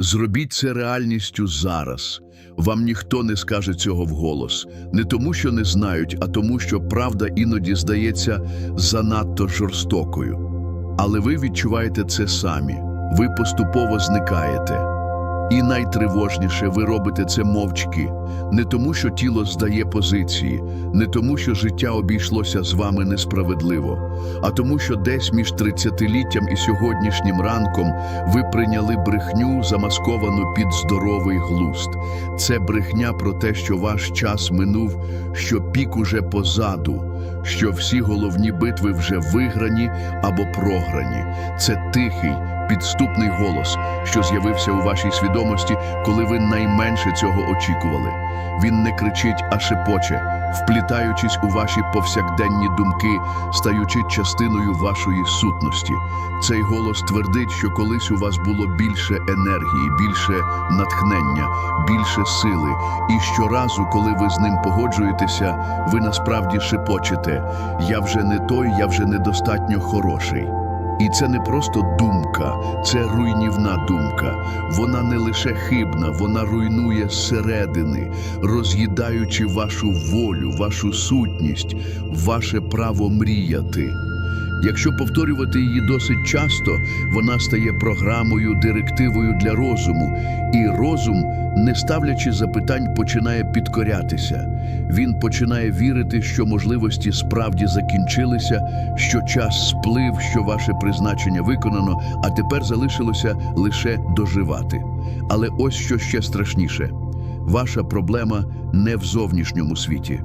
Зробіть це реальністю зараз. Вам ніхто не скаже цього вголос. Не тому, що не знають, а тому, що правда іноді здається занадто жорстокою. Але ви відчуваєте це самі. Ви поступово зникаєте. І найтривожніше, ви робите це мовчки, не тому, що тіло здає позиції, не тому, що життя обійшлося з вами несправедливо, а тому, що десь між 30-літтям і сьогоднішнім ранком ви прийняли брехню, замасковану під здоровий глузд. Це брехня про те, що ваш час минув, що пік уже позаду, що всі головні битви вже виграні або програні. Це тихий, підступний голос, що з'явився у вашій свідомості, коли ви найменше цього очікували. Він не кричить, а шепоче, вплітаючись у ваші повсякденні думки, стаючи частиною вашої сутності. Цей голос твердить, що колись у вас було більше енергії, більше натхнення, більше сили. І щоразу, коли ви з ним погоджуєтеся, ви насправді шепочете: Я вже не той, я вже недостатньо хороший. І це не просто думка, це руйнівна думка. Вона не лише хибна, вона руйнує зсередини, роз'їдаючи вашу волю, вашу сутність, ваше право мріяти. Якщо повторювати її досить часто, вона стає програмою, директивою для розуму, і розум, не ставлячи запитань, починає підкорятися. Він починає вірити, що можливості справді закінчилися, що час сплив, що ваше призначення виконано, а тепер залишилося лише доживати. Але ось що ще страшніше: ваша проблема не в зовнішньому світі.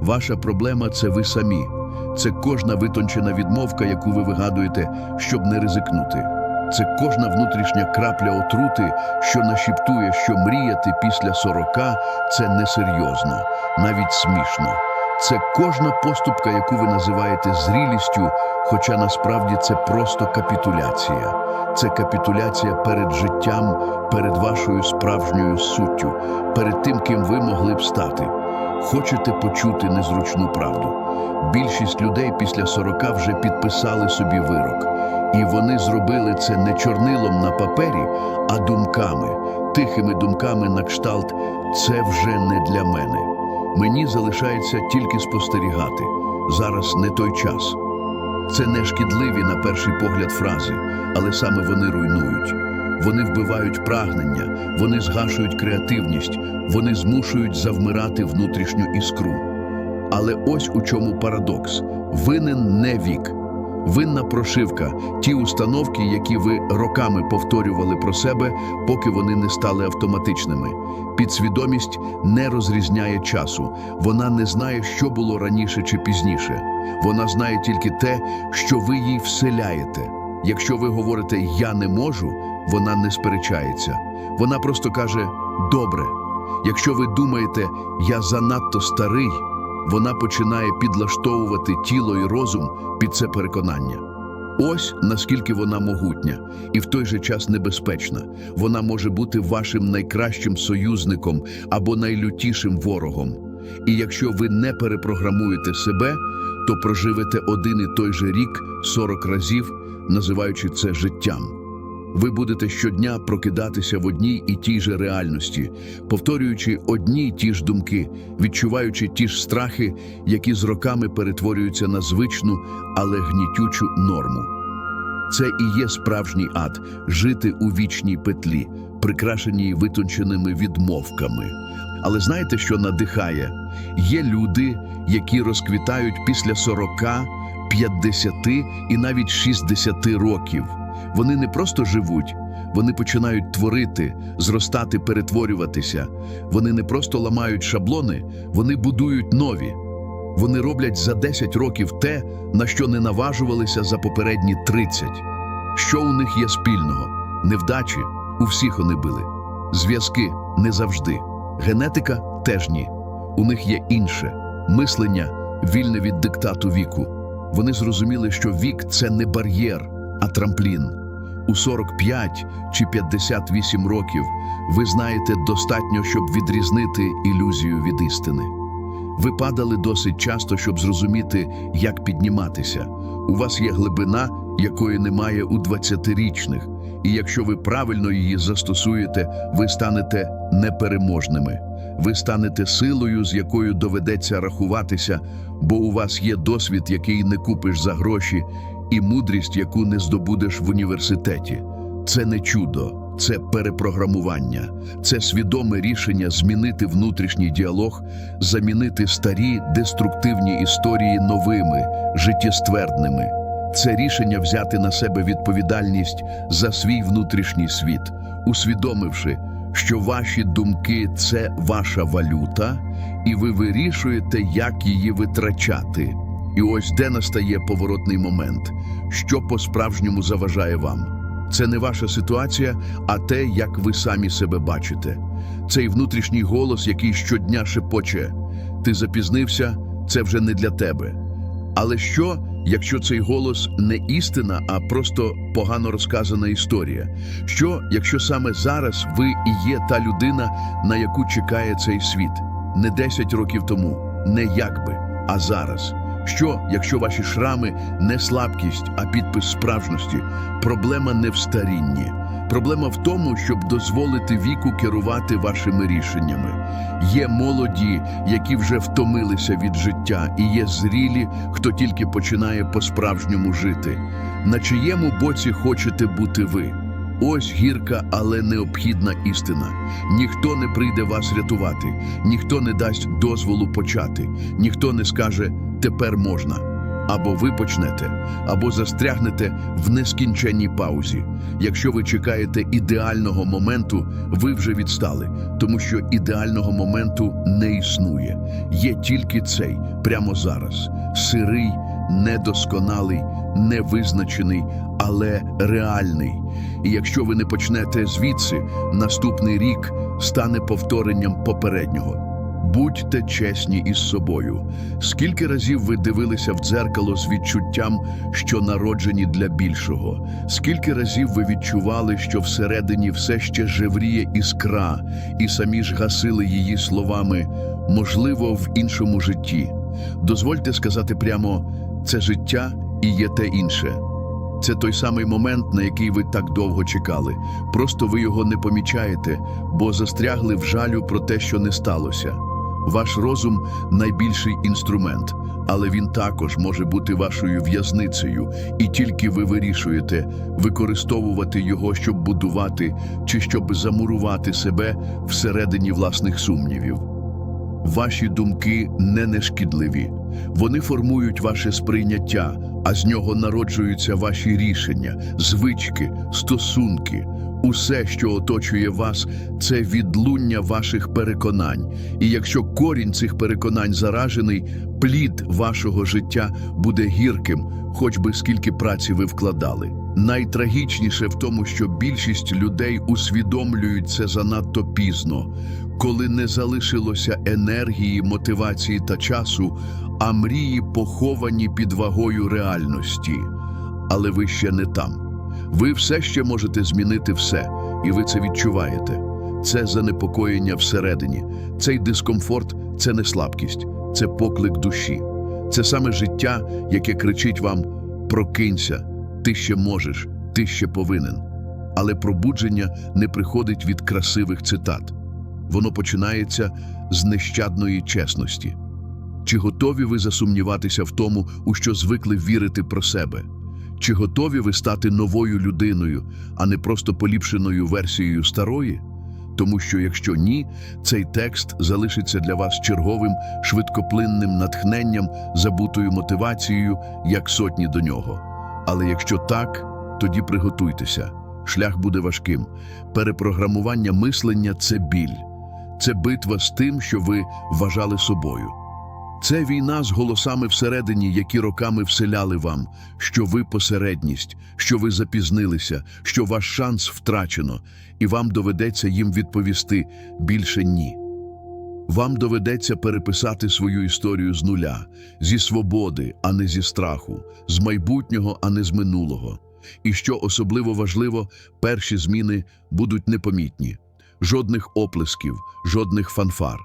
Ваша проблема це ви самі. Це кожна витончена відмовка, яку ви вигадуєте, щоб не ризикнути. Це кожна внутрішня крапля отрути, що нашіптує, що мріяти після сорока це несерйозно, навіть смішно. Це кожна поступка, яку ви називаєте зрілістю, хоча насправді це просто капітуляція. Це капітуляція перед життям, перед вашою справжньою суттю, перед тим, ким ви могли б стати. Хочете почути незручну правду? Більшість людей після 40 вже підписали собі вирок. І вони зробили це не чорнилом на папері, а думками, тихими думками на кшталт «це вже не для мене». Мені залишається тільки спостерігати. Зараз не той час. Це не шкідливі на перший погляд фрази, але саме вони руйнують. Вони вбивають прагнення, вони згашують креативність, вони змушують завмирати внутрішню іскру. Але ось у чому парадокс: винен не вік, винна прошивка, ті установки, які ви роками повторювали про себе, поки вони не стали автоматичними. Підсвідомість не розрізняє часу, вона не знає, що було раніше чи пізніше. Вона знає тільки те, що ви їй вселяєте. Якщо ви говорите Я не можу, вона не сперечається. Вона просто каже Добре. Якщо ви думаєте Я занадто старий, вона починає підлаштовувати тіло і розум під це переконання. Ось наскільки вона могутня і в той же час небезпечна. Вона може бути вашим найкращим союзником або найлютішим ворогом. І якщо ви не перепрограмуєте себе, то проживете один і той же рік 40 разів, називаючи це життям. Ви будете щодня прокидатися в одній і тій же реальності, повторюючи одні й ті ж думки, відчуваючи ті ж страхи, які з роками перетворюються на звичну, але гнітючу норму. Це і є справжній ад жити у вічній петлі, прикрашеній витонченими відмовками. Але знаєте, що надихає? Є люди, які розквітають після 40, 50 і навіть 60 років. Вони не просто живуть, вони починають творити, зростати, перетворюватися. Вони не просто ламають шаблони, вони будують нові. Вони роблять за 10 років те, на що не наважувалися за попередні 30. Що у них є спільного? Невдачі у всіх вони били. Зв'язки не завжди. Генетика теж ні. У них є інше мислення, вільне від диктату віку. Вони зрозуміли, що вік це не бар'єр, а трамплін. У 45 чи 58 років ви знаєте достатньо, щоб відрізнити ілюзію від істини. Ви падали досить часто, щоб зрозуміти, як підніматися. У вас є глибина, якої немає у 20-річних. І якщо ви правильно її застосуєте, ви станете непереможними. Ви станете силою, з якою доведеться рахуватися, бо у вас є досвід, який не купиш за гроші, і мудрість, яку не здобудеш в університеті. Це не чудо, це перепрограмування, це свідоме рішення змінити внутрішній діалог, замінити старі деструктивні історії новими, життєствердними. Це рішення взяти на себе відповідальність за свій внутрішній світ, усвідомивши, що ваші думки це ваша валюта, і ви вирішуєте, як її витрачати. І ось де настає поворотний момент, що по-справжньому заважає вам. Це не ваша ситуація, а те, як ви самі себе бачите. Цей внутрішній голос, який щодня шепоче: ти запізнився, це вже не для тебе. Але що, якщо цей голос не істина, а просто погано розказана історія? Що, якщо саме зараз ви і є та людина, на яку чекає цей світ? Не 10 років тому, не якби, а зараз. Що, якщо ваші шрами не слабкість, а підпис справжності? Проблема не в старінні. Проблема в тому, щоб дозволити віку керувати вашими рішеннями. Є молоді, які вже втомилися від життя, і є зрілі, хто тільки починає по-справжньому жити. На чиєму боці хочете бути ви? Ось гірка, але необхідна істина. Ніхто не прийде вас рятувати, ніхто не дасть дозволу почати, ніхто не скаже тепер можна. Або ви почнете, або застрягнете в нескінченній паузі. Якщо ви чекаєте ідеального моменту, ви вже відстали, тому що ідеального моменту не існує. Є тільки цей прямо зараз. Сирий, недосконалий, невизначений, але реальний. І якщо ви не почнете звідси, наступний рік стане повторенням попереднього. Будьте чесні із собою. Скільки разів ви дивилися в дзеркало з відчуттям, що народжені для більшого? Скільки разів ви відчували, що всередині все ще жевріє іскра, і самі ж гасили її словами, можливо, в іншому житті? Дозвольте сказати прямо, це життя і є те інше. Це той самий момент, на який ви так довго чекали. Просто ви його не помічаєте, бо застрягли в жалю про те, що не сталося. Ваш розум найбільший інструмент, але він також може бути вашою в'язницею, і тільки ви вирішуєте використовувати його, щоб будувати чи щоб замурувати себе всередині власних сумнівів. Ваші думки не нешкідливі. Вони формують ваше сприйняття, а з нього народжуються ваші рішення, звички, стосунки. Усе, що оточує вас, це відлуння ваших переконань. І якщо корінь цих переконань заражений, плід вашого життя буде гірким, хоч би скільки праці ви вкладали. Найтрагічніше в тому, що більшість людей усвідомлюють це занадто пізно, коли не залишилося енергії, мотивації та часу, а мрії поховані під вагою реальності. Але ви ще не там. Ви все ще можете змінити все, і ви це відчуваєте. Це занепокоєння всередині, цей дискомфорт це не слабкість, це поклик душі. Це саме життя, яке кричить вам: прокинься, ти ще можеш, ти ще повинен. Але пробудження не приходить від красивих цитат. Воно починається з нещадної чесності. Чи готові ви засумніватися в тому, у що звикли вірити про себе? Чи готові ви стати новою людиною, а не просто поліпшеною версією старої? Тому що якщо ні, цей текст залишиться для вас черговим швидкоплинним натхненням, забутою мотивацією, як сотні до нього. Але якщо так, тоді приготуйтеся. Шлях буде важким. Перепрограмування мислення це біль, це битва з тим, що ви вважали собою. Це війна з голосами всередині, які роками вселяли вам, що ви посередність, що ви запізнилися, що ваш шанс втрачено, і вам доведеться їм відповісти більше ні. Вам доведеться переписати свою історію з нуля, зі свободи, а не зі страху, з майбутнього, а не з минулого. І що особливо важливо, перші зміни будуть непомітні. Жодних оплесків, жодних фанфар,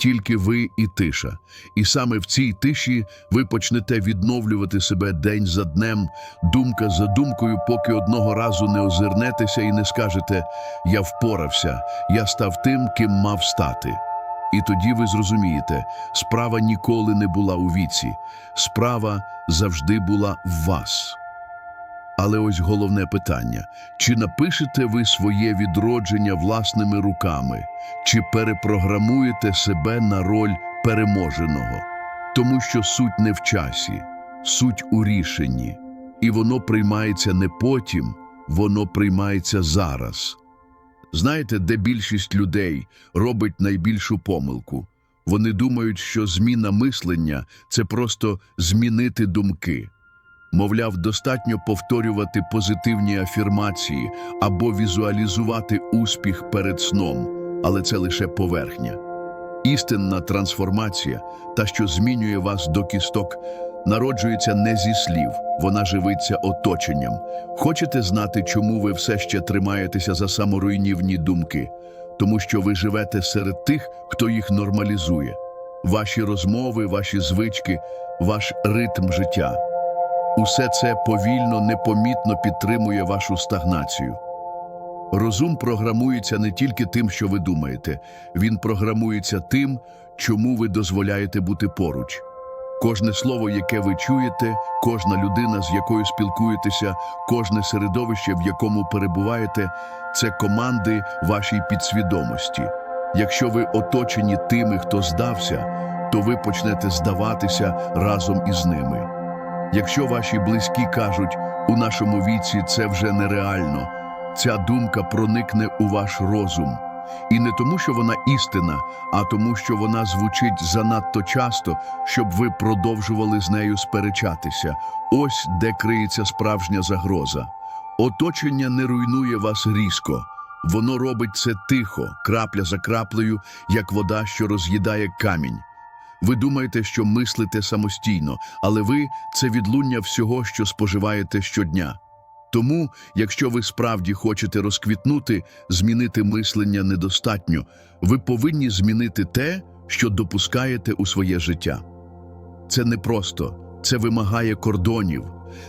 тільки ви і тиша. І саме в цій тиші ви почнете відновлювати себе день за днем, думка за думкою, поки одного разу не озирнетеся і не скажете Я впорався, я став тим, ким мав стати. І тоді ви зрозумієте, справа ніколи не була у віці, справа завжди була в вас. Але ось головне питання: чи напишете ви своє відродження власними руками, чи перепрограмуєте себе на роль переможеного? Тому що суть не в часі, суть у рішенні, і воно приймається не потім, воно приймається зараз. Знаєте, де більшість людей робить найбільшу помилку? Вони думають, що зміна мислення це просто змінити думки. Мовляв, достатньо повторювати позитивні афірмації або візуалізувати успіх перед сном, але це лише поверхня. Істинна трансформація, та, що змінює вас до кісток, народжується не зі слів, вона живиться оточенням. Хочете знати, чому ви все ще тримаєтеся за саморуйнівні думки? Тому що ви живете серед тих, хто їх нормалізує. Ваші розмови, ваші звички, ваш ритм життя. Усе це повільно, непомітно підтримує вашу стагнацію. Розум програмується не тільки тим, що ви думаєте, він програмується тим, чому ви дозволяєте бути поруч. Кожне слово, яке ви чуєте, кожна людина, з якою спілкуєтеся, кожне середовище, в якому перебуваєте, це команди вашій підсвідомості. Якщо ви оточені тими, хто здався, то ви почнете здаватися разом із ними. Якщо ваші близькі кажуть, у нашому віці це вже нереально, ця думка проникне у ваш розум. І не тому, що вона істина, а тому, що вона звучить занадто часто, щоб ви продовжували з нею сперечатися. Ось де криється справжня загроза. Оточення не руйнує вас різко. Воно робить це тихо, крапля за краплею, як вода, що роз'їдає камінь. Ви думаєте, що мислите самостійно, але ви це відлуння всього, що споживаєте щодня. Тому, якщо ви справді хочете розквітнути, змінити мислення недостатньо, ви повинні змінити те, що допускаєте у своє життя. Це не просто, це вимагає кордонів.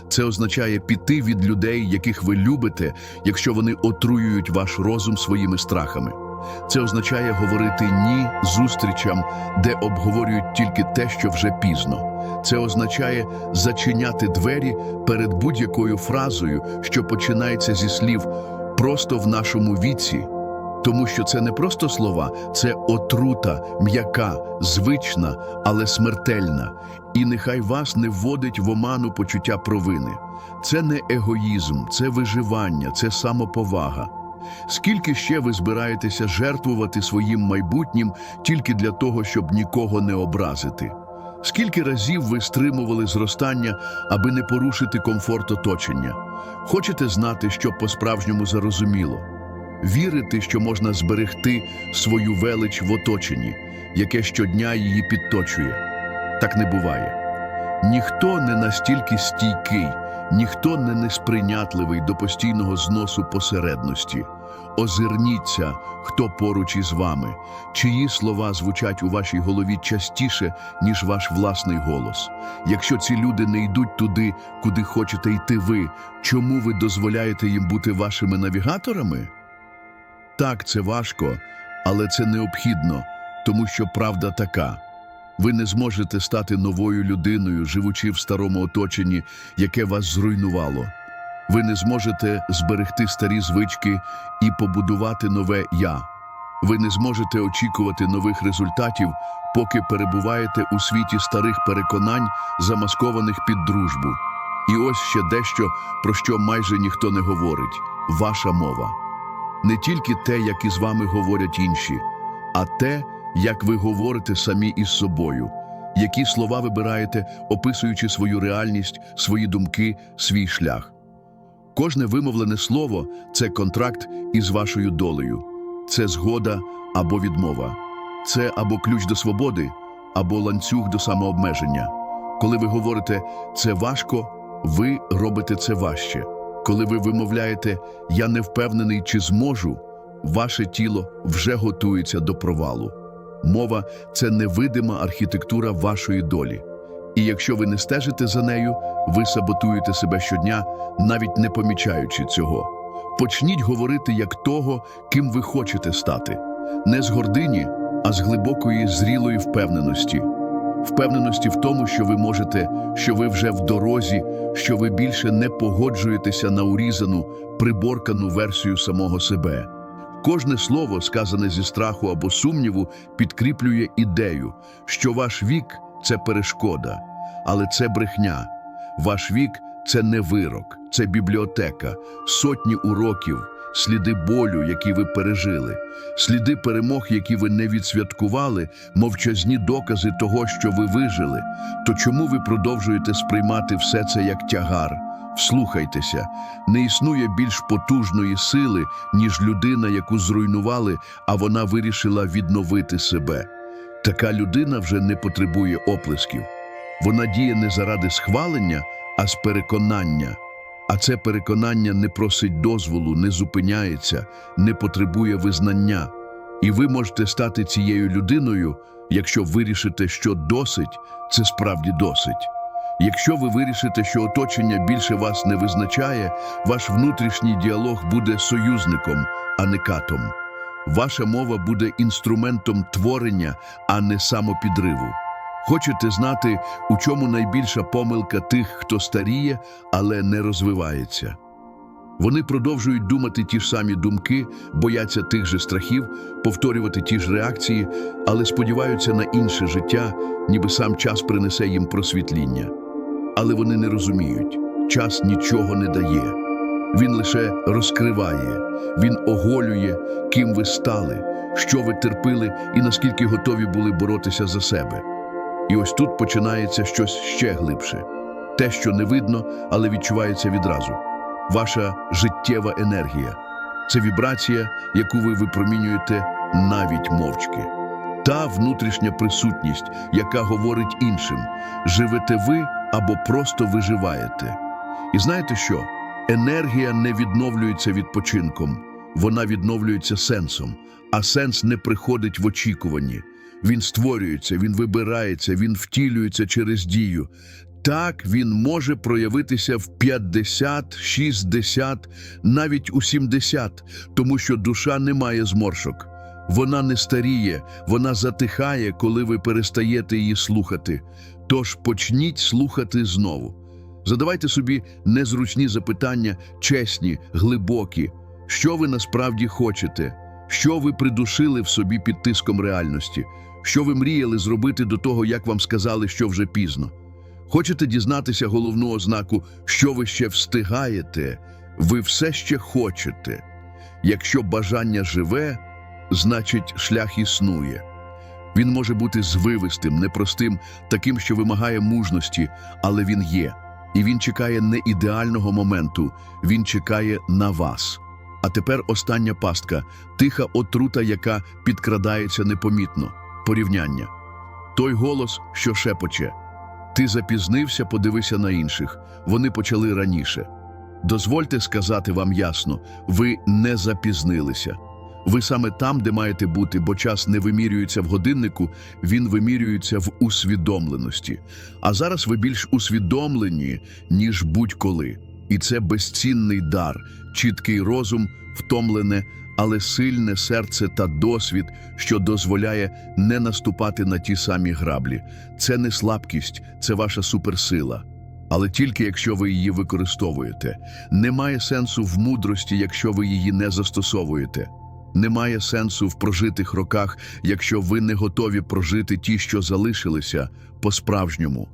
Це означає піти від людей, яких ви любите, якщо вони отруюють ваш розум своїми страхами. Це означає говорити ні зустрічам, де обговорюють тільки те, що вже пізно. Це означає зачиняти двері перед будь-якою фразою, що починається зі слів просто в нашому віці. Тому що це не просто слова, це отрута, м'яка, звична, але смертельна. І нехай вас не вводить в оману почуття провини. Це не егоїзм, це виживання, це самоповага. Скільки ще ви збираєтеся жертвувати своїм майбутнім тільки для того, щоб нікого не образити? Скільки разів ви стримували зростання, аби не порушити комфорт оточення? Хочете знати, що по-справжньому зарозуміло? Вірити, що можна зберегти свою велич в оточенні, яке щодня її підточує. Так не буває. Ніхто не настільки стійкий, ніхто не несприйнятливий до постійного зносу посередності. Озирніться, хто поруч із вами, чиї слова звучать у вашій голові частіше, ніж ваш власний голос. Якщо ці люди не йдуть туди, куди хочете йти ви, чому ви дозволяєте їм бути вашими навігаторами? Так, це важко, але це необхідно, тому що правда така. Ви не зможете стати новою людиною, живучи в старому оточенні, яке вас зруйнувало. Ви не зможете зберегти старі звички і побудувати нове я. Ви не зможете очікувати нових результатів, поки перебуваєте у світі старих переконань, замаскованих під дружбу. І ось ще дещо, про що майже ніхто не говорить ваша мова. Не тільки те, як із вами говорять інші, а те, як ви говорите самі із собою, які слова вибираєте, описуючи свою реальність, свої думки, свій шлях. Кожне вимовлене слово це контракт із вашою долею, це згода або відмова, це або ключ до свободи, або ланцюг до самообмеження. Коли ви говорите це важко, ви робите це важче. Коли ви вимовляєте Я не впевнений, чи зможу, ваше тіло вже готується до провалу. Мова це невидима архітектура вашої долі. І якщо ви не стежите за нею, ви саботуєте себе щодня, навіть не помічаючи цього. Почніть говорити як того, ким ви хочете стати, не з гордині, а з глибокої зрілої впевненості. Впевненості в тому, що ви можете, що ви вже в дорозі, що ви більше не погоджуєтеся на урізану, приборкану версію самого себе. Кожне слово, сказане зі страху або сумніву, підкріплює ідею, що ваш вік це перешкода, але це брехня. Ваш вік це не вирок, це бібліотека, сотні уроків, сліди болю, які ви пережили, сліди перемог, які ви не відсвяткували, мовчазні докази того, що ви вижили. То чому ви продовжуєте сприймати все це як тягар? Вслухайтеся, не існує більш потужної сили, ніж людина, яку зруйнували, а вона вирішила відновити себе. Така людина вже не потребує оплесків. Вона діє не заради схвалення, а з переконання. А це переконання не просить дозволу, не зупиняється, не потребує визнання. І ви можете стати цією людиною, якщо вирішите, що досить, це справді досить. Якщо ви вирішите, що оточення більше вас не визначає, ваш внутрішній діалог буде союзником, а не катом. Ваша мова буде інструментом творення, а не самопідриву. Хочете знати, у чому найбільша помилка тих, хто старіє, але не розвивається? Вони продовжують думати ті ж самі думки, бояться тих же страхів, повторювати ті ж реакції, але сподіваються на інше життя, ніби сам час принесе їм просвітління. Але вони не розуміють, час нічого не дає. Він лише розкриває, він оголює, ким ви стали, що ви терпили і наскільки готові були боротися за себе. І ось тут починається щось ще глибше. Те, що не видно, але відчувається відразу. Ваша життєва енергія. Це вібрація, яку ви випромінюєте навіть мовчки. Та внутрішня присутність, яка говорить іншим, живете ви або просто виживаєте. І знаєте що? Енергія не відновлюється відпочинком, вона відновлюється сенсом, а сенс не приходить в очікуванні. Він створюється, він вибирається, він втілюється через дію. Так він може проявитися в 50, 60, навіть у 70, тому що душа не має зморшок. Вона не старіє, вона затихає, коли ви перестаєте її слухати. Тож почніть слухати знову. Задавайте собі незручні запитання, чесні, глибокі. Що ви насправді хочете? Що ви придушили в собі під тиском реальності? Що ви мріяли зробити до того, як вам сказали, що вже пізно? Хочете дізнатися головну ознаку, що ви ще встигаєте? Ви все ще хочете. Якщо бажання живе, значить шлях існує. Він може бути звивистим, непростим, таким, що вимагає мужності, але він є. І він чекає не ідеального моменту, він чекає на вас. А тепер остання пастка тиха отрута, яка підкрадається непомітно. Порівняння. Той голос, що шепоче. Ти запізнився, подивися на інших. Вони почали раніше. Дозвольте сказати вам ясно, ви не запізнилися. Ви саме там, де маєте бути, бо час не вимірюється в годиннику, він вимірюється в усвідомленості. А зараз ви більш усвідомлені, ніж будь-коли. І це безцінний дар, чіткий розум, втомлене, але сильне серце та досвід, що дозволяє не наступати на ті самі граблі. Це не слабкість, це ваша суперсила. Але тільки якщо ви її використовуєте. Немає сенсу в мудрості, якщо ви її не застосовуєте. Немає сенсу в прожитих роках, якщо ви не готові прожити ті, що залишилися, по-справжньому.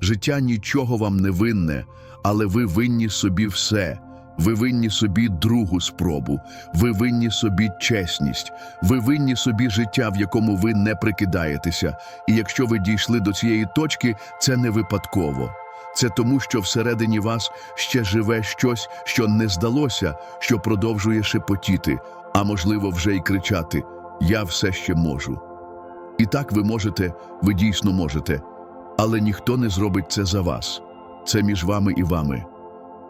Життя нічого вам не винне, але ви винні собі все. Ви винні собі другу спробу, ви винні собі чесність, ви винні собі життя, в якому ви не прикидаєтеся. І якщо ви дійшли до цієї точки, це не випадково. Це тому, що всередині вас ще живе щось, що не здалося, що продовжує шепотіти, а можливо, вже й кричати: Я все ще можу. І так ви можете, ви дійсно можете, але ніхто не зробить це за вас. Це між вами і вами.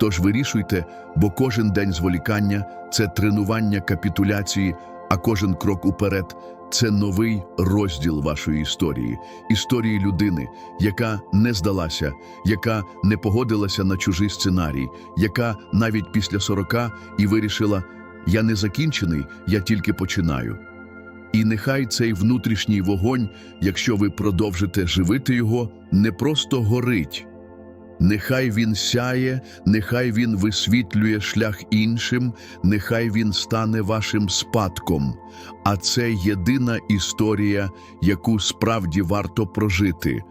Тож вирішуйте, бо кожен день зволікання це тренування капітуляції, а кожен крок уперед Це новий розділ вашої історії, історії людини, яка не здалася, яка не погодилася на чужий сценарій, яка навіть після 40 і вирішила: я не закінчений, я тільки починаю. І нехай цей внутрішній вогонь, якщо ви продовжите живити його, не просто горить. Нехай він сяє, нехай він висвітлює шлях іншим, нехай він стане вашим спадком. А це єдина історія, яку справді варто прожити.